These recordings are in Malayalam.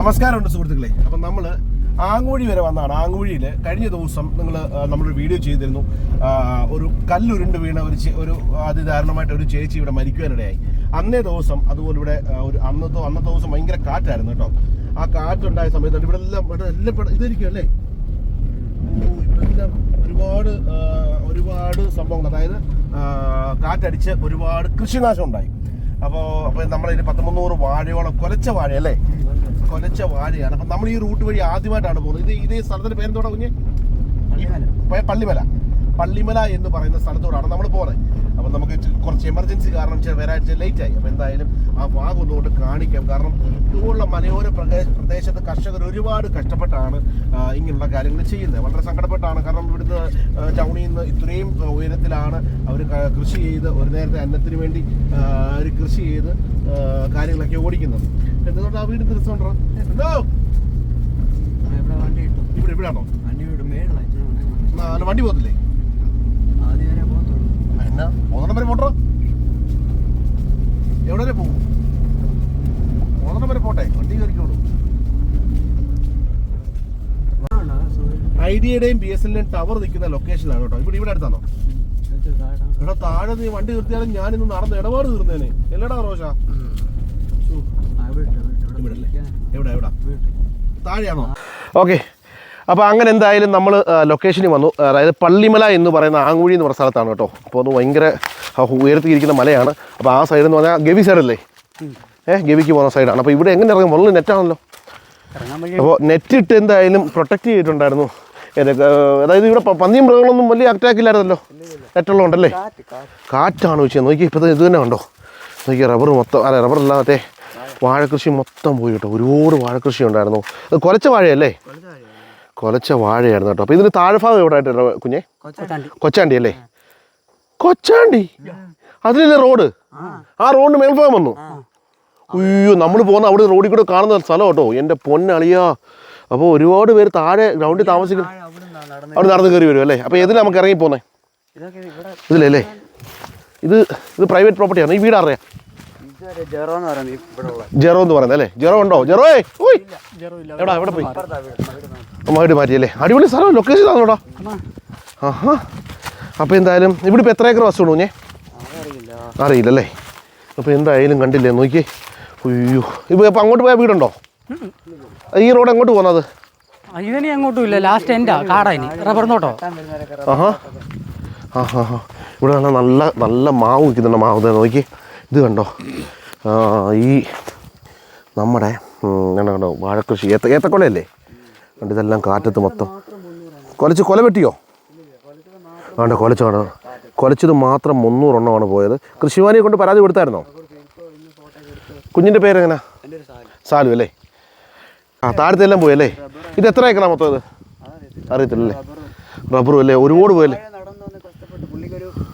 നമസ്കാരമുണ്ട് സുഹൃത്തുക്കളെ. അപ്പം നമ്മൾ ആങ്ങോഴി വരെ വന്നതാണ് ആങ്ങോഴിയിൽ കഴിഞ്ഞ ദിവസം നിങ്ങൾ നമ്മളൊരു വീഡിയോ ചെയ്തിരുന്നു. ഒരു കല്ലുരുണ്ട് വീണ ഒരു ഒരു അതിദാരുണമായിട്ട് ഒരു ചേച്ചി ഇവിടെ മരിക്കുവാനിടയായി. അന്നേ ദിവസം അതുപോലെ ഇവിടെ ഒരു അന്നത്തെ അന്നത്തെ ദിവസം ഭയങ്കര കാറ്റായിരുന്നു കേട്ടോ. ആ കാറ്റുണ്ടായ സമയത്ത് ഇവിടെ എല്ലാം ഇവിടെ എല്ലാം ഇതായിരിക്കും അല്ലേ? ഇവിടെ ഒരുപാട് ഒരുപാട് സംഭവങ്ങൾ. അതായത് കാറ്റടിച്ച് ഒരുപാട് കൃഷിനാശം ഉണ്ടായി. അപ്പോൾ അപ്പോൾ നമ്മളിതിന് പത്ത് മുന്നൂറ് വാഴയോളം കുലച്ച വാഴ അല്ലേ കൊലച്ച വാഴയാണ് അപ്പം നമ്മൾ ഈ റൂട്ട് വഴി ആദ്യമായിട്ടാണ് പോകുന്നത്. ഇത് ഇതേ സ്ഥലത്തിന്റെ പേരെന്തോടാ കുഞ്ഞ്? പള്ളിമല. പള്ളിമല. എന്ന് പറയുന്ന സ്ഥലത്തോടാണ് നമ്മൾ പോകുന്നത് അപ്പം നമുക്ക് കുറച്ച് എമർജൻസി കാരണം ചില വരാൻ ലേറ്റ് ആയി. അപ്പം എന്തായാലും ആ ഭാഗം ഒന്നുകൊണ്ട് കാണിക്കാം. കാരണം ഇതുപോലുള്ള മലയോര പ്രദേശ പ്രദേശത്ത് കർഷകർ ഒരുപാട് കഷ്ടപ്പെട്ടാണ് ഇങ്ങനെയുള്ള കാര്യങ്ങൾ ചെയ്യുന്നത്. വളരെ സങ്കടപ്പെട്ടാണ്. കാരണം ഇവിടുന്ന് ആ, ടൗണിൽ നിന്ന് ഇത്രയും ഉയരത്തിലാണ് അവർ കൃഷി ചെയ്ത് ഒരു നേരത്തെ അന്നത്തിന് വേണ്ടി അവർ കൃഷി ചെയ്ത് കാര്യങ്ങളൊക്കെ ഓടിക്കുന്നത്. എന്തുകൊണ്ട് ആ വീട് തിരിച്ചുകൊണ്ടോ എന്തോ? ഇവിടെ ആണോ വണ്ടി പോകത്തില്ലേ? എന്നാ മൂന്നെണ്ണം വരെ പോട്ടോ. എവിടെ വരെ പോകും? മൂന്നെണ്ണം വരെ പോട്ടെ വണ്ടി കയറിക്കോളൂ. ഐഡിയയുടെയും ബി എസ് എല്ലിന്റെയും ടവർ നിൽക്കുന്ന ലൊക്കേഷനിലാണ് കേട്ടോ. ഇവിടെ ഇവിടെ അടുത്താണോ? ഇത് താഴെ. ഇവിടെ താഴെ നീ വണ്ടി നിർത്തിയാലും ഞാൻ ഇന്ന് നടന്ന് ഇടപാട് തീർന്നേനെ. എല്ലടാ റോഷ ആ, ഇവിടെ ഇട്ട്, ഇവിടെ ഇട്ട്. ഇവിടെ അല്ലേ? ഇരിക്കാൻ. എവിടെ എവിടെ? താഴെയാണോ? ഓക്കെ. അപ്പോൾ അങ്ങനെ എന്തായാലും നമ്മൾ ലൊക്കേഷനിൽ വന്നു. അതായത് പള്ളിമല എന്ന് പറയുന്ന ആങ്കുഴി എന്ന് പറയുന്ന സ്ഥലത്താണ് കേട്ടോ. അപ്പോൾ അത് ഭയങ്കര ഉയർത്തിയിരിക്കുന്ന മലയാണ്. അപ്പോൾ ആ സൈഡ് എന്ന് പറഞ്ഞാൽ ഗവി സൈഡല്ലേ ഏഹ് ഗവിക്ക് പോകുന്ന സൈഡാണ് അപ്പോൾ ഇവിടെ എങ്ങനെ ഇറങ്ങും? വളരെ നെറ്റാണല്ലോ അപ്പോൾ നെറ്റ് ഇട്ട് എന്തായാലും പ്രൊട്ടക്റ്റ് ചെയ്തിട്ടുണ്ടായിരുന്നു. ഏതൊക്കെ, അതായത് ഇവിടെ പന്നിയും മൃഗങ്ങളൊന്നും വലിയ അറ്റാക്ക് ഇല്ലായിരുന്നല്ലോ. നെറ്റുള്ളതുകൊണ്ടല്ലേ കാറ്റ് കാറ്റ്. കാറ്റാണ് വെച്ചത് നോക്കി ഇപ്പോൾ ഇത് തന്നെ കണ്ടോ? നോക്കി റബ്ബർ മൊത്തം അല്ല റബ്ബർ അല്ലാതെ വാഴക്കൃഷി മൊത്തം പോയി കേട്ടോ. ഒരുപാട് വാഴകൃഷി ഉണ്ടായിരുന്നു. അത് കുലച്ച വാഴയല്ലേ? കുലച്ച വാഴയായിരുന്നു കേട്ടോ. അപ്പോൾ ഇതിന് താഴെഭാഗം എവിടെ ആയിട്ട് കുഞ്ഞെ? കൊച്ചാണ്ടി. കൊച്ചാണ്ടി അല്ലേ? കൊച്ചാണ്ടി? അതിലല്ലേ റോഡ്? ആ. റോഡിന് മേൽഭാഗം വന്നു. അയ്യോ നമ്മൾ പോകുന്ന അവിടെ റോഡിൽ കൂടെ കാണുന്ന സ്ഥലം കേട്ടോ. എന്റെ പൊന്നളിയാ. അപ്പോൾ ഒരുപാട് പേര് താഴെ ഗ്രൗണ്ടിൽ താമസിക്കുന്നു അവിടെ നടന്ന് കയറി വരും അല്ലേ? അപ്പോൾ ഏതിൽ നമുക്ക് ഇറങ്ങി പോന്നെ ഇതിലല്ലേ? ഇത് ഇത് പ്രൈവറ്റ് പ്രോപ്പർട്ടിയാണ് ഈ വീട് അറിയാം. ജെറോ എന്ന് പറയുന്നത് അല്ലേ? ജെറോ ഉണ്ടോ? ജെറോ ഓയ് ജെറോ ഇല്ല എവിടെ എവിടെ പോയി? വീട് മാറ്റിയല്ലേ? അടിപൊളി സ്ഥലം ലൊക്കേഷൻ ആണോടാ? ആഹാ. അപ്പോൾ എന്തായാലും ഇവിടെ ഇപ്പോൾ എത്ര ഏക്കർ വസ്തു ഞാൻ അതറിയില്ല അറിയില്ലല്ലേ? അപ്പോൾ എന്തായാലും കണ്ടില്ലേ? നോക്കി അയ്യോ ഇപ്പോൾ ഇപ്പോൾ അങ്ങോട്ട് പോയ വീടുണ്ടോ? ഈ റോഡ് എങ്ങോട്ട് പോകുന്നത്? ഇതിനി അങ്ങോട്ടും ഇല്ല. ലാസ്റ്റ് എൻഡാ ഇനി റബ്ബർ നോട്ടോ ആഹാ. ആഹാ ഹാ ഇവിടെ നല്ല നല്ല മാവ് നിൽക്കുന്നുണ്ട് മാവ്. ദേ നോക്കി ഇത് കണ്ടോ? ഈ നമ്മുടെ കണ്ടോ കണ്ടോ വാഴക്കൃഷി ഏത്ത ഏത്തക്കൊലയല്ലേ? കണ്ട് ഇതെല്ലാം കാറ്റത്ത് മൊത്തം. കൊലച്ച് കൊല വെട്ടിയോ? വേണ്ട കൊലച്ചാണ് കൊലച്ചത് മാത്രം മുന്നൂറെണ്ണമാണ് പോയത്. കൃഷിവാനിയെ കൊണ്ട് പരാതി കൊടുത്തായിരുന്നോ? കുഞ്ഞിന്റെ പേരെങ്ങനാ? സാലു അല്ലേ? ആ താഴത്തെല്ലാം പോയല്ലേ? ഇത് എത്ര ഏക്കറാ മൊത്തം ഇത്? അറിയത്തില്ലല്ലേ? റബ്ബറും അല്ലേ? ഒരുപാട് പോയല്ലേ നടന്നു വന്ന് കഷ്ടപ്പെട്ട് പുള്ളിക്കൊരു ആ. പത്ത് അമ്പതിനായിരം രൂപയുടെ ഇഷ്ടമാണ്. ക-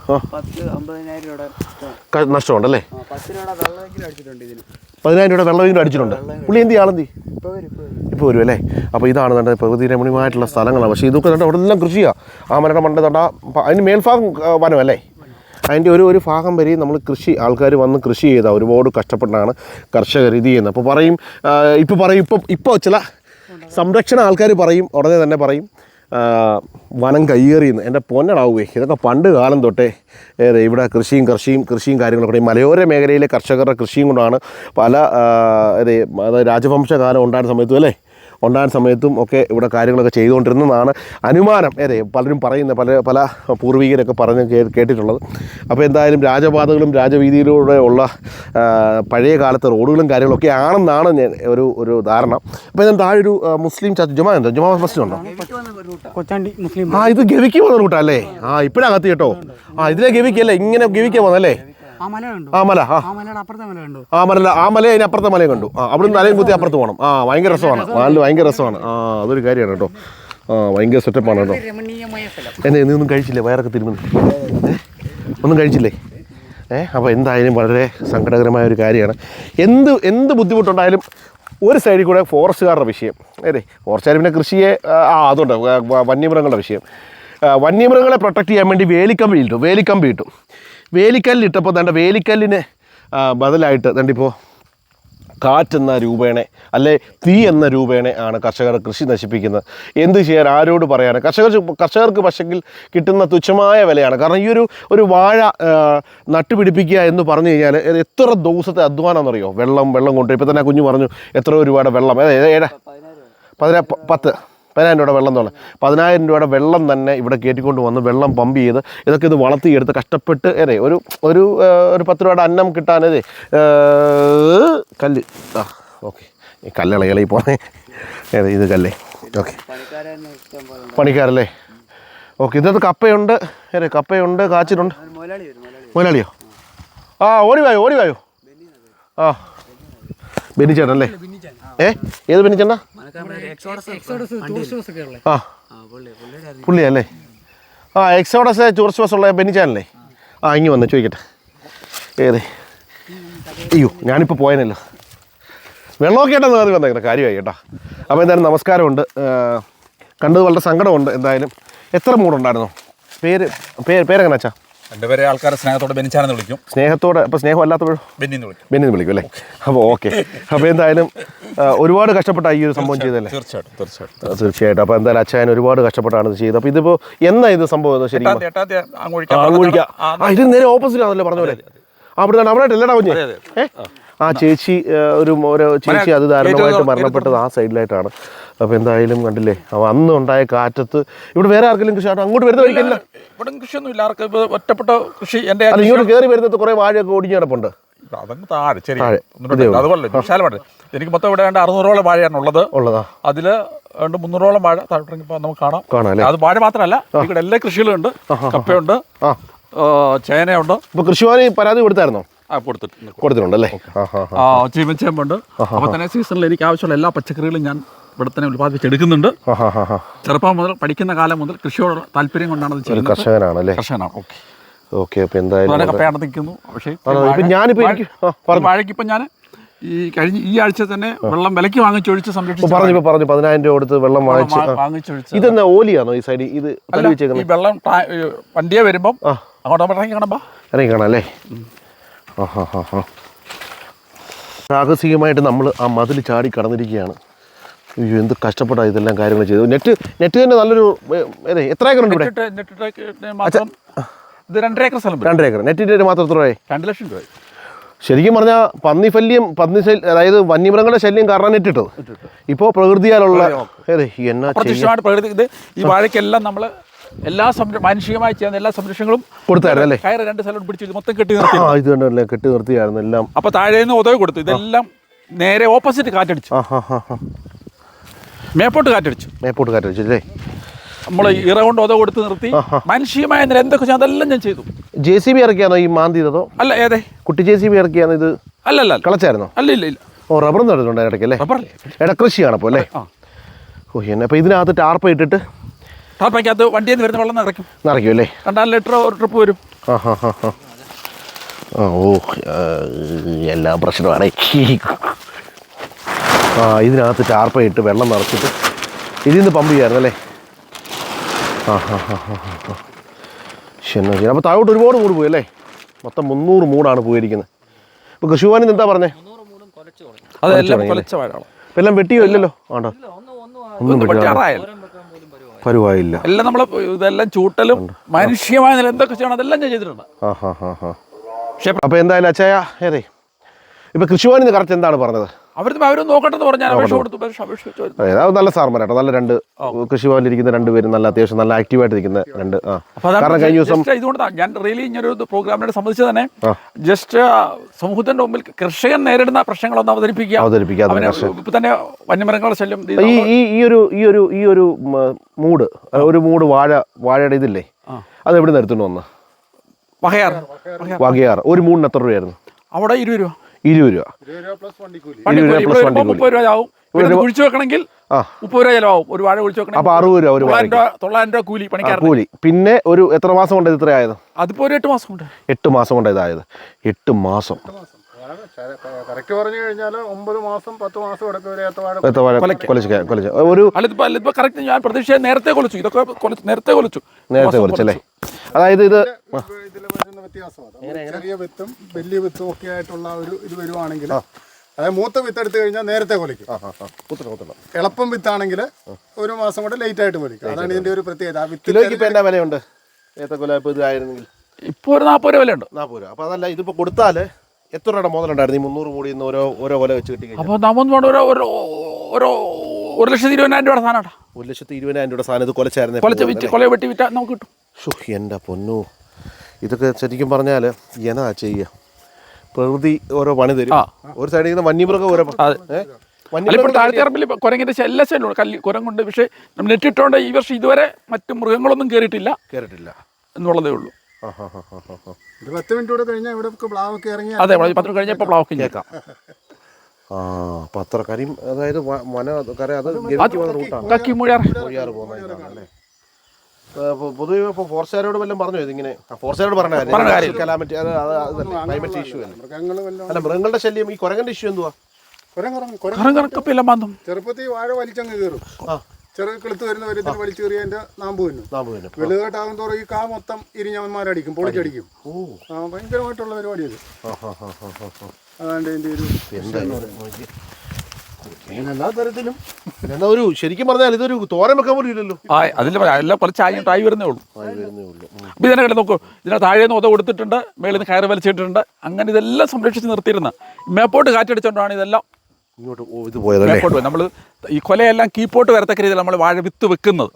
നഷ്ടമുണ്ടല്ലേ? പതിനായിരം രൂപ വെള്ളമെങ്കിലും അടിച്ചിട്ടുണ്ട്. പുള്ളി എന്ത് ആളെന്തി ഇപ്പോൾ വരും അല്ലേ? അപ്പോൾ ഇതാണ് നല്ല പ്രകൃതി രമണീയമായിട്ടുള്ള സ്ഥലങ്ങളാണ്. പക്ഷേ ഇതൊക്കെ കണ്ട അവിടെ എല്ലാം കൃഷിയാണ് ആ മരയുടെ മണ്ട തൊണ്ട അതിന് മേൽഭാഗം വനം വനമല്ലേ അതിന്റെ ഒരു ഒരു ഭാഗം വരെ നമ്മൾ കൃഷി ആൾക്കാർ വന്ന് കൃഷി ചെയ്താൽ ഒരുപാട് കഷ്ടപ്പെട്ടാണ് കർഷകർ ഇത് ചെയ്യുന്നത്. അപ്പോൾ പറയും ഇപ്പോൾ പറയും ഇപ്പോൾ ഇപ്പോൾ ചില സംരക്ഷണ ആൾക്കാർ പറയും ഉടനെ തന്നെ പറയും. വനം കയ്യേറിയെന്ന്. എന്റെ പൊന്നടാവുകയെ ഇതൊക്കെ പണ്ട് കാലം തൊട്ടേ ഇവിടെ കൃഷിയും കൃഷിയും കൃഷിയും കാര്യങ്ങളൊക്കെ മലയോര മേഖലയിലെ കർഷകരുടെ കൃഷിയും കൊണ്ടാണ് പല ആ, അതായത് രാജവംശ കാലം ഉണ്ടായിരുന്ന സമയത്തും അല്ലേ? ഉണ്ടായിരുന്ന സമയത്തും ഒക്കെ ഇവിടെ കാര്യങ്ങളൊക്കെ ചെയ്തുകൊണ്ടിരുന്നതാണ് അനുമാനം. ഏതെ പലരും പറയുന്ന പല പല പൂർവികരൊക്കെ പറഞ്ഞ് കേട്ടിട്ടുള്ളത്. അപ്പോൾ എന്തായാലും രാജപാതകളും രാജവീതിയിലൂടെ ഉള്ള പഴയ കാലത്തെ റോഡുകളും കാര്യങ്ങളൊക്കെ ആണെന്നാണ് ഞാൻ ഒരു ഒരു ധാരണ. അപ്പോൾ ഞാൻ താഴെ ഒരു മുസ്ലിം ചർച്ച് ജുമാ ഉണ്ടോ? ജുമാ മസ്ജിദ് ഉണ്ടോ? കൊച്ചാണ്ടി മുസ്ലിം ആ ഇത് ഗവിക്ക് പോകുന്ന റൂട്ടല്ലേ ആ ഇപ്പോഴാണ് കത്തി കേട്ടോ. ആ ഇതിലെ ഗവിക്കല്ലേ? ഇങ്ങനെ ഗവിക്കാൻ പോകുന്നല്ലേ ആ മല കണ്ടു. ആ മല ആ. ആ മലയുടെ അപ്പുറത്തെ മല കണ്ടു. ആ മല ആ മല അതിന് അപ്പുറത്തെ മലയും കണ്ടു. ആ അവിടെ നിന്ന് അലയും കുത്തി അപ്പുറത്ത് പോകണം. ആ ഭയങ്കര രസമാണ്. നല്ല ഭയങ്കര രസമാണ്. ആ അതൊരു കാര്യമാണ് കേട്ടോ. ആ ഭയങ്കര സെറ്റപ്പാണ് കേട്ടോ. എന്നെ നീ ഒന്നും കഴിച്ചില്ലേ? വയറൊക്കെ തിരുമുന്നു ഒന്നും കഴിച്ചില്ലേ? ഏ അപ്പോൾ എന്തായാലും വളരെ സങ്കടകരമായ ഒരു കാര്യമാണ്. എന്ത് എന്ത് ബുദ്ധിമുട്ടുണ്ടായാലും ഒരു സൈഡിൽ കൂടെ ഫോറസ്റ്റുകാരുടെ വിഷയം. അതെ ഫോറസ്റ്റുകാർ പിന്നെ കൃഷിയെ ആ അതുണ്ട്. വന്യമൃഗങ്ങളുടെ വിഷയം. വന്യമൃഗങ്ങളെ പ്രൊട്ടക്റ്റ് ചെയ്യാൻ വേണ്ടി വേലിക്കമ്പി ഇട്ടു. വേലിക്കമ്പി ഇട്ടു. വേലിക്കല്ലിട്ടപ്പോൾ തന്റെ വേലിക്കല്ലിന് ബദലായിട്ട് തണ്ടിപ്പോൾ കാറ്റെന്ന രൂപേണെ അല്ലെ തീ എന്ന രൂപേണെ ആണ് കർഷകർ കൃഷി നശിപ്പിക്കുന്നത്. എന്ത് ചെയ്യാൻ ആരോട് പറയാൻ കർഷകർ കർഷകർക്ക് പക്ഷെങ്കിൽ കിട്ടുന്ന തുച്ഛമായ വിലയാണ്. കാരണം ഈ ഒരു ഒരു വാഴ നട്ടുപിടിപ്പിക്കുക എന്ന് പറഞ്ഞു കഴിഞ്ഞാൽ എത്ര ദിവസത്തെ അറിയോ വെള്ളം വെള്ളം കൊണ്ട് ഇപ്പോൾ തന്നെ കുഞ്ഞു പറഞ്ഞു എത്ര രൂപയുടെ വെള്ളം. ഏ, ഏ, ഏടാ പതിനാ പത്ത്. പതിനായിരം രൂപയുടെ വെള്ളം എന്നുള്ള പതിനായിരം രൂപയുടെ വെള്ളം തന്നെ ഇവിടെ കയറ്റിക്കൊണ്ട് വന്ന് വെള്ളം പമ്പ് ചെയ്ത് ഇതൊക്കെ ഇത് വളർത്തിയെടുത്ത് കഷ്ടപ്പെട്ട് അതെ ഒരു ഒരു ഒരു പത്ത് രൂപയുടെ അന്നം കിട്ടാനേ കല്ല്. ആ ഓക്കെ. ഈ കല്ലുകള ഇളകി പോണേ അതെ ഇത് കല്ലേ. ഓക്കെ. പണിക്കാരല്ലേ? ഓക്കെ ഇതിനകത്ത് കപ്പയുണ്ട്. അതെ കപ്പയുണ്ട് കാച്ചിലുണ്ട് മുതലാളിയോ? ആ ഓടിവായോ ഓടിവായോ? ഓടി വായോ ആ ബെന്നിച്ചേട്ടൻ. അല്ലേ ഏ? ഏത് ബെന്നിച്ചേട്ടാ ആ. പുള്ളിയല്ലേ ആ എക്സോഡസ് ടൂറിസ്റ്റ് ബസ് ഉള്ള ബെന്നിച്ചാനല്ലേ ആ ഇങ്ങി വന്ന് ചോദിക്കട്ടെ. ഏത്? അയ്യോ ഞാനിപ്പോൾ പോയനല്ലോ. വെള്ളമൊക്കെ കേട്ടോ നേറി വന്നേക്കട്ടെ കാര്യമായി കേട്ടോ. അപ്പോൾ എന്തായാലും നമസ്കാരമുണ്ട്. കണ്ടത് വളരെ സങ്കടമുണ്ട് എന്തായാലും. എത്ര മൂടുണ്ടായിരുന്നു പേര് പേര് പേരെങ്ങനെ വെച്ചാ എന്റെ പേരെ ആൾക്കാരെ സ്നേഹത്തോടെ ബെനിച്ചാനെന്ന് വിളിക്കും. സ്നേഹത്തോടെ അപ്പോൾ സ്നേഹം അല്ലാത്തപ്പോഴും ബെന്നിന്ന് വിളിക്കും. ബെന്നിന്ന് വിളിക്കും അല്ലേ? അപ്പോൾ ഓക്കെ. അപ്പോൾ എന്തായാലും ഒരുപാട് കഷ്ടപ്പെട്ട ഈ ഒരു സംഭവം ചെയ്തല്ലേ? തീർച്ചയായിട്ടും തീർച്ചയായിട്ടും. അപ്പൊ തീർച്ചയായിട്ടും. അപ്പോൾ എന്തായാലും അച്ഛൻ ഒരുപാട് കഷ്ടപ്പെട്ടാണ് ഇത് ചെയ്തത്. അപ്പോൾ ഇതിപ്പോ എന്നാ ഇത് സംഭവം ശരിക്കും? ആ, ഇത് നേരെ ഓപ്പോസിറ്റ് ആണല്ലോ പറഞ്ഞ പോലെ. അവിടെ അവിടെ അല്ലടാ കുഞ്ഞ്? ഏ? ആ ചേച്ചി ഒരു ഓരോ ചേച്ചി അത് ദാരുണമായിട്ട് മരണപ്പെട്ടത് ആ സൈഡിലായിട്ടാണ്. അപ്പോൾ എന്തായാലും കണ്ടില്ലേ അപ്പോൾ അന്ന് ഉണ്ടായ കാറ്റത്ത് ഇവിടെ വേറെ ആർക്കെങ്കിലും കൃഷി അങ്ങോട്ട് വരുന്ന വഴിക്കല്ല ഇവിടെ കൃഷിയൊന്നും ഇല്ല ആർക്കും ഒറ്റപ്പെട്ട കൃഷി എന്റെ അല്ല ഇങ്ങോട്ട് കയറി വരുന്നത് കുറേ വാഴയൊക്കെ ഒടിഞ്ഞു കിടപ്പുണ്ട്. അതങ്ങ് താഴെ ശരി. അതുപോലെ എനിക്ക് മൊത്തം ഇവിടെ അറുന്നൂറോളം വാഴയാണ് ഉള്ളത്. അതിൽ അതിൽ രണ്ട് മുന്നൂറോളം വാഴ താഴെ നമുക്ക് കാണാം. അത് വാഴ മാത്രമല്ല ഇവിടെ എല്ലാ കൃഷികളും ഉണ്ട്. കപ്പയുണ്ട്. ചേനയുണ്ട്. ഇപ്പോൾ കൃഷിഭവന് പരാതി കൊടുത്തായിരുന്നോ? കൊടുത്തിട്ടുണ്ട്. കൊടുത്തിട്ടുണ്ട് അല്ലേ ചീമച്ചേമ്പുണ്ട് അപ്പോൾ തന്നെ സീസണിൽ എനിക്ക് ആവശ്യമുള്ള എല്ലാ പച്ചക്കറികളും ഞാൻ ഇവിടെ തന്നെ ഉൽപ്പാദിപ്പിച്ചെടുക്കുന്നുണ്ട് ചെറുപ്പം മുതൽ പഠിക്കുന്ന കാലം മുതൽ കൃഷിയോട് താല്പര്യം കൊണ്ടാണ് കർഷകനാണ് കർഷകനാണല്ലേ? കർഷകനാണ് ഓക്കെ. ഓക്കെ അപ്പോൾ എന്തായാലും കപ്പയാണ് നിൽക്കുന്നു. പക്ഷേ ഞാനിപ്പോൾ വാഴയ്ക്ക് ഇപ്പം ഞാൻ ഈ കഴിഞ്ഞ ഈ ആഴ്ച തന്നെ വെള്ളം വിലക്ക് വാങ്ങിച്ചൊഴിച്ച് സംരക്ഷിച്ചു പറഞ്ഞു പറഞ്ഞു പതിനായിരം രൂപ കൊടുത്ത് വെള്ളം വാങ്ങിച്ച് വാങ്ങിച്ചൊഴിച്ച് ഇതെന്നാ ഓലിയാണോ ഈ സൈഡ് ഇത് വെള്ളം വണ്ടിയെ വരുമ്പം ആ. അങ്ങോട്ട് ഇറങ്ങി കാണുമ്പോൾ ഇറങ്ങി കാണാം അല്ലേ? ആ ഹാ ഹാ ഹാ സാഹസികമായിട്ട് നമ്മൾ ആ മതിൽ ചാടി കടന്നിരിക്കുകയാണ്. അയ്യോ എന്ത് കഷ്ടപ്പെട്ടാ ഇതെല്ലാം കാര്യങ്ങൾ ചെയ്തു നെറ്റ് നെറ്റ് തന്നെ നല്ലൊരു അതെ എത്ര ഏക്കർ ഉണ്ട് ഇവിടെ ഇത് രണ്ടര ഏക്കർ സ്ഥലം രണ്ടര ഏക്കർ നെറ്റിന്റെ മാത്രം എത്ര രണ്ട് ലക്ഷം രൂപ ശരിക്കും പറഞ്ഞാൽ പന്നി ശല്യം പന്നി ശല്യം അതായത് വന്യമൃഗങ്ങളുടെ ശല്യം കാരണം ഇട്ടിട്ടത് ഇപ്പോൾ പ്രകൃതിയാലുള്ള എന്നാ പ്രകൃതി ഇത് ഈ വാഴയ്ക്കെല്ലാം നമ്മൾ എല്ലാ മാനുഷികമായി ചെയ്യുന്ന എല്ലാ സംരക്ഷണങ്ങളും കൊടുത്തായിരുന്നു അല്ലേ? കയറ് രണ്ട് സ്ഥലം പിടിച്ച് മൊത്തം കെട്ടി നിർത്തി. ആ ഇത് കണ്ടല്ലേ കെട്ടി നിർത്തിയായിരുന്നു എല്ലാം. അപ്പോൾ താഴെ നിന്ന് ഉദവി കൊടുത്തു. ഇതെല്ലാം നേരെ ഓപ്പോസിറ്റ് കാറ്റടിച്ചു. മേപ്പോട്ട് കാറ്റടിച്ചു. മേപ്പോട്ട് കാറ്റ് വെച്ചല്ലേ നമ്മൾ ഇറ കൊണ്ട് ഒത കൊടുത്ത് നിർത്തി. മനുഷ്യമായ നില എന്തൊക്കെ അതെല്ലാം ഞാൻ ചെയ്തു. ജെ സി ബി ഇറക്കിയാണോ ഈ മാന്തി അല്ല ഏതെ? കുട്ടി ജെ സി ബി ഇറക്കിയാണോ ഇത്? അല്ല അല്ല. കളച്ചായിരുന്നോ? അല്ല ഇല്ല ഇല്ല. ഓ റബ്ബർ നടുന്നുണ്ട് ഇടയ്ക്ക് അല്ലേ? റബ്ബർ ഇടക്കൃഷിയാണ് അപ്പോൾ അല്ലേ? ഓ എന്നെ അപ്പോൾ ഇതിനകത്ത് ടാർപ്പ് ഇട്ടിട്ട് ടാർപ്പയ്ക്കകത്ത് വണ്ടിയിൽ നിന്ന് വരുന്ന വെള്ളം നിറയ്ക്കും. നിറയ്ക്കും അല്ലേ? രണ്ടാം ലിറ്റർ ഒരു ട്രിപ്പ് വരും. ആ ഹാ ഹാ ഹാ ഓ എല്ലാം പ്രശ്നമാണ്. ആ ഇതിനകത്ത് ടാർപ്പ ഇട്ട് വെള്ളം നിറച്ചിട്ട് ഇതിൽ നിന്ന് പമ്പ് ചെയ്യായിരുന്നു അല്ലേ? ആ ഹാ ഹാ ഹാ ഹാ ഹാ. ശരി ശരി അപ്പോൾ താഴോട്ട് ഒരുപാട് മൂട് പോയി അല്ലേ? മൊത്തം മുന്നൂറ് മൂടാണ് പോയിരിക്കുന്നത്. ഇപ്പോൾ കൃഷിഭവനിൽ എന്താ പറഞ്ഞേ? എല്ലാം വെട്ടിയോ ഇല്ലല്ലോ? ആണ്ടോ ഒന്നും പരുവായില്ല. എല്ലാം നമ്മൾ ഇതെല്ലാം ചൂട്ടലും മനുഷ്യമായ നില എന്തൊക്കെ ചെയ്യണം അതെല്ലാം ഞാൻ ചെയ്തിട്ടുണ്ട്. ആ ഹാ ഹാ ഹാ. പക്ഷേ അപ്പോൾ എന്തായാലും അച്ചായ ഏതേ? ഇപ്പോൾ കൃഷിഭവനിൽ നിന്ന് കറക്റ്റ് എന്താണ് പറഞ്ഞത്? അവർ അവരും നോക്കട്ടെന്ന് പറഞ്ഞാൽ അപേക്ഷ കൊടുത്തു. പക്ഷേ അപേക്ഷ വെച്ച് വരുന്നു. നല്ല സാർമാരാട്ടോ നല്ല രണ്ട് കൃഷിഭവനിൽ ഇരിക്കുന്ന രണ്ട് പേരും നല്ല അത്യാവശ്യം നല്ല ആക്റ്റീവായിട്ട് ഇരിക്കുന്ന രണ്ട് ആ. കാരണം കഴിഞ്ഞ ദിവസം just ഞാൻ റിയലി ഇങ്ങനൊരു പ്രോഗ്രാമിനെ സംബന്ധിച്ച് തന്നെ ജസ്റ്റ് സമൂഹത്തിന്റെ മുമ്പിൽ കർഷകൻ നേരിടുന്ന പ്രശ്നങ്ങളൊന്ന് അവതരിപ്പിക്കുക അവതരിപ്പിക്കുക ഇപ്പൊ തന്നെ വന്യമൃഗങ്ങളുടെ ശല്യം ഈ ഈ ഈ ഒരു ഈ ഒരു ഈ ഒരു മൂഡ് മൂട് ഒരു മൂട് വാഴ വാഴയുടെ ഇതില്ലേ? അത് എവിടെ നിന്ന് എടുത്തുകൊണ്ട് വന്ന്? വകയാർ. വകയാർ. ഒരു മൂടിന് എത്ര രൂപയായിരുന്നു? അവിടെ ഇരുപത് രൂപ. ഇരുപത് രൂപ. ഇരുപത് രൂപ പ്ലസ് വണ്ടിക്കൂലി. കുഴിച്ചു വെക്കണമെങ്കിൽ മുപ്പത് രൂപ ചിലവാകും. ഒരു വാഴ കുഴിച്ചു വെക്കണമെങ്കിൽ അപ്പോൾ അറുപത് രൂപ ഒരു തൊള്ളായിരം രൂപ കൂലി കൂലി. പിന്നെ ഒരു എത്ര മാസം കൊണ്ട് ഇത് ഇത്രയായത്? അതിപ്പോ ഒരു എട്ട് മാസം കൊണ്ട്. എട്ട് മാസം കൊണ്ട് ഇതായത്. എട്ട് മാസം. കറക്റ്റ് പറഞ്ഞു കഴിഞ്ഞാൽ ഒമ്പത് മാസം പത്ത് മാസം ഒരു കറക്റ്റ് ഞാൻ പ്രതീക്ഷ നേരത്തെ കൊലച്ചു. ഇതൊക്കെ നേരത്തെ കൊലച്ചു. നേരത്തെ കൊലച്ചല്ലേ അതായത് ഇത് വ്യത്യാസമാണ്. ചെറിയ വിത്തും വലിയ വിത്തും ഒക്കെ ആയിട്ടുള്ള ഒരു ഇത് വരുവാണെങ്കിൽ അതായത് മൂത്ത വിത്ത് എടുത്തു കഴിഞ്ഞാൽ നേരത്തെ കൊലിക്കും എളുപ്പം വിത്താണെങ്കിൽ ഒരു മാസം കൊണ്ട് ലേറ്റ് ആയിട്ട് കൊലിക്കും അതാണ് ഇതിന്റെ ഒരു പ്രത്യേകത. ആ കിലോയ്ക്ക് ഇപ്പം എന്നാ വിലയുണ്ട്? ഏത്തക്കൊല ഇപ്പോൾ ഇതായിരുന്നെങ്കിൽ ഇപ്പോൾ ഒരു നാൽപ്പത് രൂപ വിലയുണ്ട്. നാൽപ്പത് രൂപ. അപ്പൊ അതല്ല ഇതിപ്പോ കൊടുത്താൽ എത്ര രൂപയുടെ മുതലുണ്ടായിരുന്നു? ഈ മുന്നൂറ് കൂടി ഓരോ ഓരോ കൊല വെച്ച് കിട്ടി അപ്പൊ അപ്പോൾ നമ്മൾ ഒരു ഒരു ഒരു ഒരു ലക്ഷത്തി ഇരുപതിനായിരം രൂപയുടെ സാധനം ഒരു ലക്ഷത്തി ഇരുപതിനായിരം രൂപയുടെ സാധനം ഇത് കൊലച്ചായിരുന്നു കൊലച്ച് വിറ്റ് കൊല വെട്ടി വിറ്റാൽ നമുക്ക് കിട്ടും. എന്റെ എന്റെ പൊന്നു. ഇതൊക്കെ ശരിക്കും പറഞ്ഞാൽ എന്നാ ചെയ്യുക? പ്രകൃതി ഓരോ പണി തരും. ഒരു സൈഡിൽ നിന്ന് വന്യമൃഗം ഓരോ ഇപ്പോൾ എല്ലാ കല്ലി കുരങ്ങുണ്ട് പക്ഷേ നമ്മൾ നെറ്റിട്ടോണ്ട് ഈ വർഷം ഇതുവരെ മറ്റു മൃഗങ്ങളൊന്നും കയറിയിട്ടില്ല കയറിട്ടില്ല എന്നുള്ളതേ ഉള്ളൂ. ആ ഹാ ഹാ ഹാ ഹാ ഒരു പത്ത് മിനിറ്റ് കൂടെ കഴിഞ്ഞാൽ ഇവിടെ പ്ലാവൊക്കെ ഇറങ്ങി അതെ പത്ത് കഴിഞ്ഞപ്പോൾ ബ്ലോക്ക് കേൾക്കാം. ആ അപ്പം അതായത് വന കര അത് കക്കിമുഴിയാറ് റൂട്ടാണ് കക്കി മുഴിയാർ മൊഴിയാറ് പോകുന്ന പൊതുവെ ഇപ്പോൾ ഫോറസ്റ്റുകാരോട് വല്ലതും പറഞ്ഞു ഇതിങ്ങനെ? ഫോറസ്റ്റുകാരോട് പറഞ്ഞ കാര്യം. കലാമറ്റി അത് അത് അതല്ലേ ക്ലൈമറ്റ് ഇഷ്യൂ അല്ലേ അല്ല മൃഗങ്ങളുടെ ശല്യം ഈ കുരങ്ങന്റെ ഇഷ്യൂ എന്തുവാ? ചെറുപ്പത്തിൽ വാഴ വലിച്ചങ്ങ് കയറും ആ. ചെറു കിളുത്ത് വരുന്ന വരത്തിൽ വലിച്ചു കയറിയതിന്റെ നാമ്പ് തന്നെ. വലുതായിട്ടാകും തോറും ഈ കാ മൊത്തം ഇരിഞ്ഞവന്മാരടിക്കും പൊളിച്ചടിക്കും. ഓ. ആ ഭയങ്കരമായിട്ടുള്ള പരിപാടിയത് അതാണ്ട് ഇതിന്റെ ഒരു അങ്ങനെ എല്ലാ തരത്തിലും? എന്നാ ഒരു ശരിക്കും പറഞ്ഞാൽ ഇതൊരു തോരൻ വെക്കാൻ പോലും ഇല്ലല്ലോ. ആ അതിൽ എല്ലാം കുറച്ച് ആയിട്ട് ആയി വരുന്നേ ഉള്ളൂ. ആയി വരുന്നേ ഉള്ളൂ. ഉം. അപ്പോൾ ഇതിനെ കിടന്ന് നോക്കൂ. ഇതിനെ താഴെ നിന്ന് ഉത കൊടുത്തിട്ടുണ്ട് മേളിൽ നിന്ന് കയറ് വലിച്ചിട്ടുണ്ട് അങ്ങനെ ഇതെല്ലാം സംരക്ഷിച്ച് നിർത്തിയിരുന്ന. മേപ്പോട്ട് കാറ്റടിച്ചുകൊണ്ടാണ് ഇതെല്ലാം ഇങ്ങോട്ട് ഓ, ഇത് പോയതല്ലേ? മേപ്പോട്ട് നമ്മൾ ഈ കൊലയെല്ലാം കീപ്പോട്ട് വരത്തക്ക രീതിയിൽ നമ്മൾ വാഴ വിത്ത് വെക്കുന്നത്.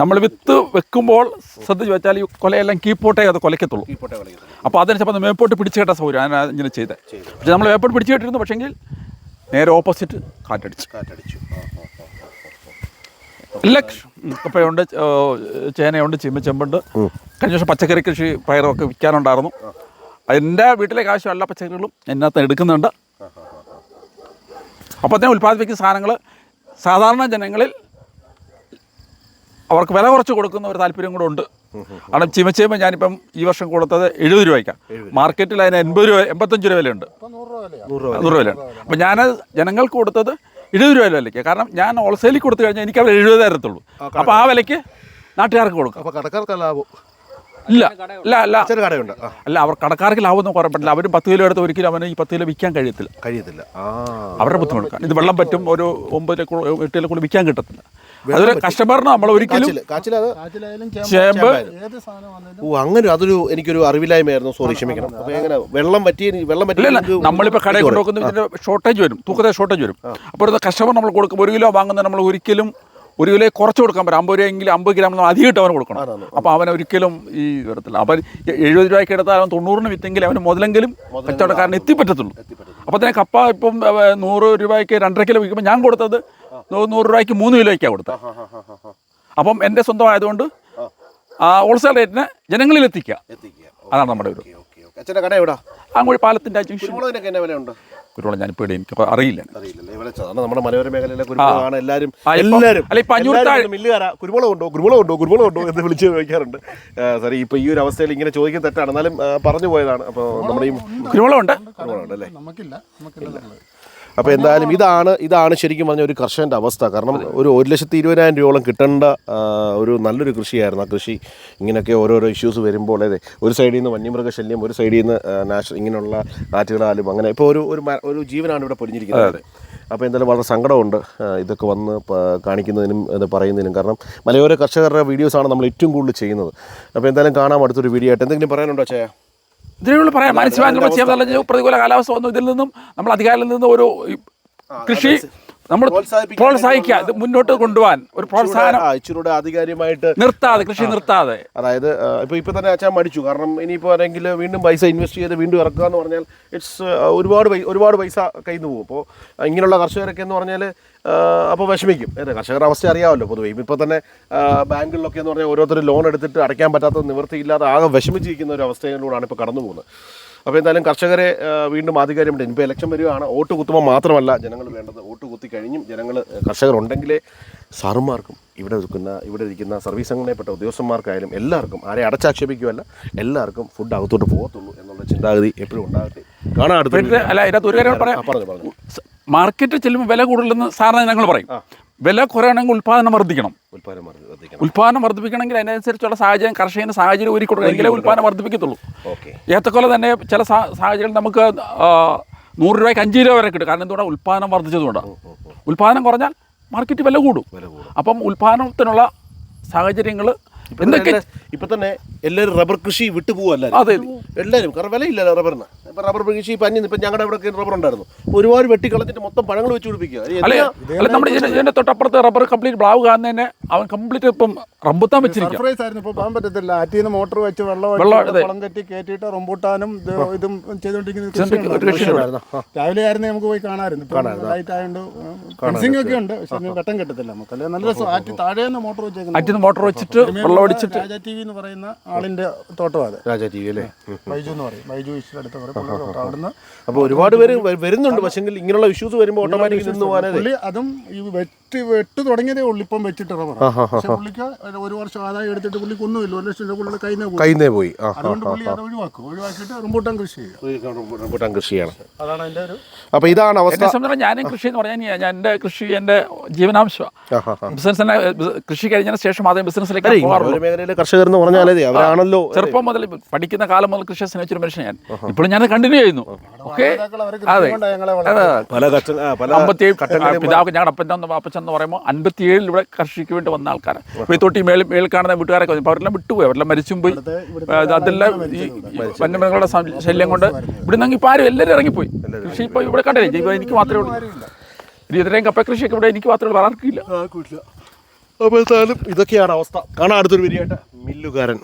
നമ്മൾ വിത്ത് വെക്കുമ്പോൾ ശ്രദ്ധിച്ച് വെച്ചാൽ ഈ കൊലയെല്ലാം കീപ്പോട്ടേ അത് കൊലയ്ക്കത്തുള്ളൂ. അപ്പോൾ അതിനനുസരിച്ച് മേപ്പോട്ട് പിടിച്ചു കേട്ട സൗകര്യം. അതിനാണ് ഇങ്ങനെ ചെയ്തത് പക്ഷേ നമ്മൾ മേപ്പോട്ട് പിടിച്ചു കേട്ടിരുന്നു. പക്ഷേങ്കിൽ നേരെ ഓപ്പോസിറ്റ് കാറ്റടിച്ചു. കാറ്റടിച്ചു. എല്ലാ കപ്പയുണ്ട് ചേനയുണ്ട് ചീമച്ചെമ്പുണ്ട്. കഴിഞ്ഞ വർഷം പച്ചക്കറി കൃഷി പയറൊക്കെ വിൽക്കാനുണ്ടായിരുന്നു. എന്റെ വീട്ടിലെ കാശും എല്ലാ പച്ചക്കറികളും എന്നകത്ത് എടുക്കുന്നുണ്ട്. അപ്പോൾ തന്നെ ഉൽപ്പാദിപ്പിക്കുന്ന സാധനങ്ങൾ സാധാരണ ജനങ്ങളിൽ അവർക്ക് വില കുറച്ച് കൊടുക്കുന്ന ഒരു താല്പര്യം കൂടെ ഉണ്ട്. കാരണം ചീമച്ചേമ്പ് ഞാനിപ്പം ഈ വർഷം കൊടുത്തത് എഴുപത് രൂപയ്ക്കാണ് മാർക്കറ്റിൽ അതിന് എൺപത് രൂപ എൺപത്തഞ്ച് രൂപ വിലയുണ്ട്. നൂറ് രൂപ വിലയാ. നൂറ് രൂപ നൂറ് വിലയാണ്. അപ്പം ഞാൻ ജനങ്ങൾക്ക് കൊടുത്തത് എഴുപത് രൂപ വിലയ്ക്ക് കാരണം ഞാൻ ഹോൾസെയിലിൽ കൊടുത്തു കഴിഞ്ഞാൽ എനിക്ക് അവർ എഴുപത് തരത്തുള്ളൂ. അപ്പോൾ ആ വിലയ്ക്ക് നാട്ടുകാർക്ക് കൊടുക്കും. അപ്പോൾ കടക്കാർക്ക് ലാഭം. ഇല്ല. ഇല്ല അല്ല. ചെറിയ കടയുണ്ട്. അല്ല അവർ കടക്കാർക്ക് ലാഭമൊന്നും കുറയാൻ പറ്റില്ല അവർ പത്ത് കിലോ എടുത്ത് ഒരിക്കലും അവന് ഈ പത്ത് കിലോ വിൽക്കാൻ കഴിയത്തില്ല. കഴിയത്തില്ല. ആ. അവരുടെ ബുദ്ധിമുട്ട് ഇത് വെള്ളം പറ്റും ഒരു ഒമ്പത് എട്ട് കിലോ കൂടി വിൽക്കാൻ കിട്ടത്തില്ല. അതൊരു കസ്റ്റമറിന് നമ്മൾ ഒരിക്കലും കാച്ചിൽ അത് കാച്ചിലായാലും ചേമ്പ് ഏത് സാധനം വന്നാലും ഓ അങ്ങനെ അതൊരു എനിക്കൊരു അറിവില്ലായ്മയായിരുന്നു. സോറി ക്ഷമിക്കണം. അപ്പോൾ എങ്ങനെ വെള്ളം പറ്റി വെള്ളം പറ്റി ഇല്ല ഇല്ല. നമ്മളിപ്പോൾ കടയിൽ കൊണ്ടുവെക്കുന്ന ഷോർട്ടേജ് വരും. തൂക്കത്തെ ഷോർട്ടേജ് വരും. അപ്പോൾ ഒരു കസ്റ്റമർ നമ്മൾ കൊടുക്കും ഒരു കിലോ വാങ്ങുന്ന നമ്മൾ ഒരിക്കലും ഒരു കിലോ കുറച്ച് കൊടുക്കാൻ പറ്റും. അമ്പത് രൂപയെങ്കിലും അമ്പത് ഗ്രാം നമ്മൾ അധികം ഇട്ട് അവന് കൊടുക്കണം. അപ്പോൾ അവൻ ഒരിക്കലും ഈ വരത്തില്ല. അവൻ എഴുപത് രൂപയ്ക്ക് എടുത്താൽ അവൻ തൊണ്ണൂറിന് വിറ്റെങ്കിൽ അവന് മുതലെങ്കിലും കച്ചവടക്കാരന് എത്തിപ്പറ്റത്തുള്ളൂ. അപ്പോൾ തന്നെ കപ്പ ഇപ്പം നൂറ് രൂപയ്ക്ക് രണ്ടര കിലോ വിൽക്കുമ്പോൾ ഞാൻ കൊടുത്തത് നൂറ് രൂപയ്ക്ക് മൂന്ന് കിലോയ്ക്കാണ് കൊടുത്തത്. അപ്പം എന്റെ സ്വന്തമായതുകൊണ്ട് ആ. ഹോൾസെയിൽ റേറ്റിന് ജനങ്ങളിൽ എത്തിക്കുക. അതാണ് നമ്മുടെ ഒരു അങ്ങോട്ട് പാലത്തിന്റെ എന്നാ ഞാനിപ്പോൾ ഇവിടെ എനിക്ക് അറിയില്ല. നമ്മുടെ മലയോര മേഖലയിലെ കുരുമുളകാണ് എല്ലാവരും എല്ലാവരും അല്ല, ഇപ്പം അഞ്ഞൂറ് മില്ലുകാരാ. കുരുമുളക് ഉണ്ടോ? കുരുമുളക് ഉണ്ടോ? കുരുമുളക് ഉണ്ടോ എന്ന് വിളിച്ച് ചോദിക്കാറുണ്ട്. സാറി ഇപ്പോൾ ഈ ഒരു അവസ്ഥയിൽ ഇങ്ങനെ ചോദിക്കാൻ തെറ്റാണ്. എന്നാലും പറഞ്ഞു പോയതാണ്. അപ്പോൾ നമ്മുടെ ഈ കുരുമുളകുണ്ട് അല്ലേ? നമുക്കില്ല. നമുക്കില്ല അപ്പോൾ എന്തായാലും ഇതാണ് ഇതാണ് ശരിക്കും പറഞ്ഞ ഒരു കർഷകന്റെ അവസ്ഥ. കാരണം ഒരു ഒരു ലക്ഷത്തി ഇരുപതിനായിരം രൂപയോളം കിട്ടേണ്ട ഒരു നല്ലൊരു കൃഷിയായിരുന്നു ആ കൃഷി. ഇങ്ങനെയൊക്കെ ഓരോരോ ഇഷ്യൂസ് വരുമ്പോൾ അതെ ഒരു സൈഡിൽ നിന്ന് വന്യമൃഗശല്യം ഒരു സൈഡിൽ നിന്ന് നാഷണൽ ഇങ്ങനെയുള്ള കാറ്റുകളാലും അങ്ങനെ. ഇപ്പോൾ ഒരു ഒരു ഒരു ജീവനാണ് ഇവിടെ പൊരിഞ്ഞിരിക്കുന്നത് അപ്പോൾ എന്തായാലും വളരെ സങ്കടമുണ്ട് ഇതൊക്കെ വന്ന് കാണിക്കുന്നതിനും ഇത് പറയുന്നതിനും. കാരണം മലയോര കർഷകരുടെ വീഡിയോസാണ് നമ്മൾ ഏറ്റവും കൂടുതൽ ചെയ്യുന്നത്. അപ്പോൾ എന്തായാലും കാണാം അടുത്തൊരു വീഡിയോ ആയിട്ട്. എന്തെങ്കിലും പറയാനുണ്ടോ ചേ ഇതിനുള്ള പറയാം മനുഷ്യമാനങ്ങൾ ചെയ്യാൻ പ്രതികൂല കാലാവസ്ഥ വന്നു ഇതിൽ നിന്നും നമ്മൾ അധികാരത്തിൽ നിന്നും ഒരു കൃഷി നമ്മൾ പ്രോത്സാഹിപ്പിക്കാം പ്രോത്സാഹിക്കുക. ഇത് മുന്നോട്ട് കൊണ്ടുപോകാൻ. ഒരു പ്രോത്സാഹനം. ഇച്ചിരൂടെ ആധികാരികമായിട്ട് നിർത്താതെ കൃഷി നിർത്താതെ. അതായത് ഇപ്പൊ ഇപ്പൊ തന്നെ അച്ഛൻ മടിച്ചു. കാരണം ഇനിയിപ്പോ ആരെങ്കിൽ വീണ്ടും പൈസ ഇൻവെസ്റ്റ് ചെയ്ത് വീണ്ടും ഇറക്കുക എന്ന് പറഞ്ഞാൽ ഇറ്റ്സ് ഒരുപാട് ഒരുപാട് പൈസ കയ്യിൽ നിന്ന് പോകും അപ്പോൾ ഇങ്ങനെയുള്ള കർഷകരൊക്കെ എന്ന് പറഞ്ഞാൽ അപ്പോൾ വിഷമിക്കും. അതെ കർഷകരുടെ അവസ്ഥ അറിയാമല്ലോ പൊതുവേ. ഇപ്പോൾ തന്നെ ബാങ്കുകളിലൊക്കെ എന്ന് പറഞ്ഞാൽ ഓരോരുത്തർ ലോൺ എടുത്തിട്ട് അടയ്ക്കാൻ പറ്റാത്ത നിവൃത്തിയില്ലാതെ ആകെ വിഷമിച്ചിരിക്കുന്ന ഒരു അവസ്ഥയിലൂടെയാണ് ഇപ്പോൾ കടന്നു പോകുന്നത് അപ്പോൾ എന്തായാലും കർഷകരെ വീണ്ടും ആധികാരികമായിട്ട് ഇനിയിപ്പോൾ ഇലക്ഷൻ വരികയാണ്. വോട്ട് കുത്തുമ്പോൾ മാത്രമല്ല ജനങ്ങൾ വേണ്ടത്. വോട്ട് കുത്തി കഴിഞ്ഞും ജനങ്ങൾ കർഷകരുണ്ടെങ്കിലേ സാറുമാർക്കും ഇവിടെ നിൽക്കുന്ന ഇവിടെ ഇരിക്കുന്ന സർവീസ് അംഗങ്ങളെപ്പെട്ട ഉദ്യോഗസ്ഥന്മാർക്കായാലും എല്ലാവർക്കും ആരെ അടച്ചാക്ഷേപിക്കുകയല്ല എല്ലാവർക്കും ഫുഡ് അകത്തോട്ട് പോകത്തുള്ളൂ എന്നുള്ള ചിന്താഗതി എപ്പോഴും ഉണ്ടാകട്ടെ. കാണാൻ അടുത്ത അല്ല ഇതിനകത്ത് ഒരു കാര്യം പറയാം. പറഞ്ഞു പറഞ്ഞു. മാർക്കറ്റിൽ ചെല്ലുമ്പോൾ വില കൂടുതലെന്ന് സാറിന് ഞങ്ങൾ പറയും. വില കുറയാണെങ്കിൽ ഉൽപ്പാദനം വർദ്ധിക്കണം. ഉൽപ്പാദനം വർദ്ധിക്കണം ഉൽപ്പാദനം വർദ്ധിപ്പിക്കണമെങ്കിൽ അതിനനുസരിച്ചുള്ള സാഹചര്യം കർഷകന് സാഹചര്യം ഒരുക്കി കൊടുക്കണം. എങ്കിലേ ഉൽപ്പാദനം വർദ്ധിപ്പിക്കത്തുള്ളൂ. ഓക്കെ. ഏത്തക്കൊല തന്നെ ചില സാഹചര്യങ്ങൾ നമുക്ക് നൂറ് രൂപയ്ക്ക് അഞ്ച് രൂപ വരെ കിട്ടും. കാരണം എന്തുകൊണ്ടാണ് ഉൽപാദനം വർദ്ധിച്ചതുകൊണ്ടാണ് ഉൽപാദനം കുറഞ്ഞാൽ മാർക്കറ്റ് വില കൂടും. അപ്പം ഉൽപ്പാദനത്തിനുള്ള സാഹചര്യങ്ങൾ എന്തൊക്കെ ഇപ്പൊ തന്നെ എല്ലാവരും റബ്ബർ കൃഷി വിട്ടു പോവല്ല അതെ. എല്ലാവരും കാരണം വിലയില്ലല്ലോ റബ്ബറിന്. ഇപ്പൊ റബ്ബർ കൃഷി ഇപ്പൊ ഇപ്പം ഇപ്പൊ ഞങ്ങളുടെ ഇവിടെ റബ്ബർ ഉണ്ടായിരുന്നു. ഒരുപാട് വെട്ടിക്കളഞ്ഞിട്ട് മൊത്തം പഴങ്ങൾ വെച്ച് പിടിപ്പിക്കുക. നമ്മുടെ ഇതിന്റെ തൊട്ടപ്പുറത്ത് റബ്ബർ കംപ്ലീറ്റ് ബ്ലാവ് കാണുന്നതന്നെ അവൻ കംപ്ലീറ്റ് ഇപ്പം റംബുത്താൻ വെച്ചിരിക്കും. സർപ്രൈസ് ആയിരുന്നു. ഇപ്പൊ പോകാൻ പറ്റത്തില്ല. ആറ്റിന്ന് മോട്ടർ വെച്ച് വെള്ളം അതെ. കെട്ടി കയറ്റിയിട്ട് റംബൂട്ടാനും ഇതും. ഉണ്ടായിരുന്നു. രാവിലെ ആയിരുന്നു നമുക്ക് പോയി കാണാമായിരുന്നു. ലൈറ്റ് ആയതുകൊണ്ട് ഫെൻസിംഗ് ഒക്കെ ഉണ്ട്. പക്ഷെ വെട്ടം കിട്ടത്തില്ല നമുക്ക്. അല്ലെ? നല്ല രസം. ആറ്റി താഴേന്ന് മോട്ടർ വെച്ചേക്കുന്നത്. ആറ്റിന്ന് മോട്ടർ വെച്ചിട്ട് വെള്ളം അടിച്ചിട്ട് രാജാ ടി വി എന്ന് പറയുന്ന ആളിന്റെ തോട്ടമാണ് അത്. രാജാ ടി വി അല്ലേ? ബൈജു എന്ന് പറയും. ബൈജു ഈശ്വര അടുത്ത് പറയും തോട്ടം അവിടുന്ന് അപ്പൊ ഒരുപാട് പേര് വരുന്നുണ്ട്. പക്ഷെങ്കിൽ ഇങ്ങനെയുള്ള ഇഷ്യൂസ് വരുമ്പോൾ ഓട്ടോമാറ്റിക് നിന്ന് പോകാനേ പുള്ളി അതും ഈ വെട്ട് വെട്ട് തുടങ്ങിയതേ ഉള്ളു ഇപ്പം വെച്ചിട്ട് റബ്ബർ പക്ഷേ പുള്ളിക്ക് ഒരു വർഷം ആദായം എടുത്തിട്ട് പുള്ളിക്ക് ഒന്നുമില്ല ഒരു ലക്ഷം രൂപ നിന്ന് പോയി. നിന്നേ പോയി. അതുകൊണ്ട് പുള്ളി അത് ഒഴിവാക്കും. ഒഴിവാക്കിയിട്ട് റംബൂട്ടാൻ കൃഷി റംബൂട്ടാൻ കൃഷിയാണ് അതാണ് അതിന്റെ ഒരു അപ്പൊ ഇതാണ് അവസ്ഥ. എന്നെ സംബന്ധിച്ച് ഞാനും കൃഷി എന്ന് പറഞ്ഞാൽ ഞാൻ എന്റെ കൃഷി എന്റെ ജീവനാംശമാണ് ബിസിനസ് തന്നെ കൃഷി കഴിഞ്ഞതിന് ശേഷം ആദ്യം ബിസിനസ്സിലേക്ക് പോകാറുള്ളൂ. കർഷകർ എന്ന് പറഞ്ഞാലേ അവരാണല്ലോ ചെറുപ്പം മുതൽ പഠിക്കുന്ന കാലം മുതൽ കൃഷിയെ സ്നേഹിച്ചൊരു മനുഷ്യൻ ഞാൻ. ഇപ്പോഴും ഞാൻ കണ്ടിന്യൂ ചെയ്യുന്നു. ഓക്കെ? അതെ. പല അമ്പത്തിയേഴ് പിതാവ് ഞങ്ങളുടെ അപ്പൻ ഒന്ന് പാപ്പച്ചൻ എന്ന് പറയുമ്പോൾ അൻപത്തിയേഴിൽ ഇവിടെ കൃഷിക്ക് വേണ്ടി വന്ന ആൾക്കാരാണ്. ഇപ്പോൾ ഈ തൊട്ടി മേളിൽ മേളിൽ കാണുന്ന വീട്ടുകാരൊക്കെ വന്നു. അപ്പോൾ അവരെല്ലാം വിട്ടുപോയി. അവരെല്ലാം മരിച്ചും പോയി. അത് അതെല്ലാം ഈ വന്യമൃഗങ്ങളുടെ ശല്യം കൊണ്ട് ഇവിടെ നിന്ന് ഇപ്പോൾ ആരും എല്ലാവരും ഇറങ്ങിപ്പോയി. കൃഷി ഇപ്പോൾ ഇവിടെ കണ്ടില്ലേ? ഇപ്പോൾ എനിക്ക് മാത്രമേ ഉള്ളൂ. ഇനി ഇത്രയും കപ്പ കൃഷിയൊക്കെ ഇവിടെ എനിക്ക് മാത്രമേ ഉള്ളൂ. ആർക്കില്ല അപ്പോൾ ഇതൊക്കെയാണ് അവസ്ഥ. കാണാൻ അടുത്തൊരു വിരിയായിട്ട് മില്ലുകാരൻ.